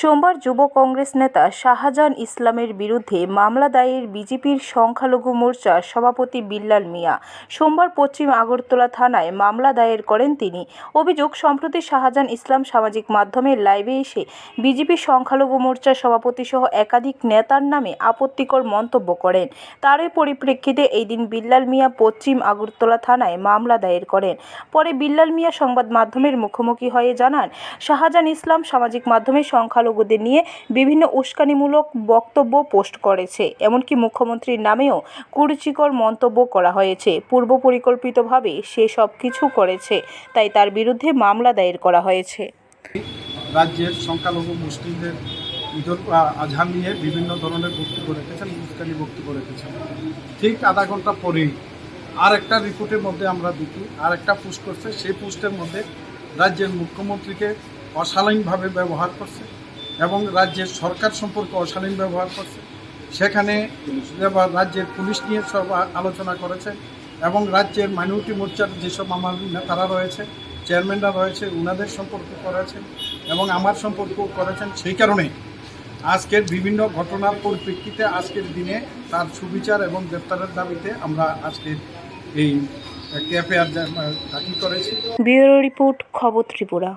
সোমবার যুব কংগ্রেস নেতা শাহজাহান ইসলামের বিরুদ্ধে মামলা দায়ের বিজেপির সংখ্যালঘু মোর্চার সভাপতি বিল্লাল মিয়া। সোমবার পশ্চিম আগরতলা থানায় মামলা দায়ের করেন তিনি। অভিযোগ, সম্প্রতি শাহজাহান ইসলাম সামাজিক মাধ্যমে লাইভে এসে বিজেপি সংখ্যালঘু মোর্চার সভাপতি সহ একাধিক নেতার নামে আপত্তিকর মন্তব্য করেন। তারই পরিপ্রেক্ষিতে এই দিন বিল্লাল মিয়া পশ্চিম আগরতলা থানায় মামলা দায়ের করেন। পরে বিল্লাল মিয়া সংবাদ মাধ্যমের মুখোমুখি হয়ে জানান, শাহজাহান ইসলাম সামাজিক মাধ্যমে সংখ্যালঘুদের নিয়ে বিভিন্ন উস্কানিমূলক বক্তব্য পোস্ট করেছে। এমনকি মুখ্যমন্ত্রীর নামেও কুরুচিকর মন্তব্য করা হয়েছে। পূর্ব পরিকল্পিতভাবে সে সব কিছু করেছে, তাই তার বিরুদ্ধে মামলা দায়ের করা হয়েছে। রাজ্যের সংখ্যালঘু মুসলিমদের ঈদুল আজহা নিয়ে বিভিন্ন ধরনের বক্তব্য রেখেছেন মুস্কানি বক্তব্য রেখেছেন। ঠিক আধা ঘণ্টা পরেই আর একটা রিপোর্টের মধ্যে আমরা দেখি আর একটা পোস্ট করছে। সেই পোস্টের মধ্যে রাজ্যের মুখ্যমন্ত্রীকে অশালীনভাবে ব্যবহার করছে। এবং রাজ্যের সরকার সম্পর্কে অশালীন ব্যবহার করছে। সেখানে রাজ্যের পুলিশ নিয়ে সব আলোচনা করেছে এবং রাজ্যের মাইনরিটি মোর্চার যেসব আমার নেতারা রয়েছে, চেয়ারম্যানরা রয়েছে ওনাদের সম্পর্ক করেছেন এবং আমার সম্পর্ক করেছেন। সেই কারণে আজকের বিভিন্ন ঘটনার পরিপ্রেক্ষিতে আজকের দিনে তার সুবিচার এবং গ্রেপ্তারের দাবিতে আমরা আজকের এই ক্যাফে আর দাখিল করেছি। ব্যুরো রিপোর্ট খবর ত্রিপুরা।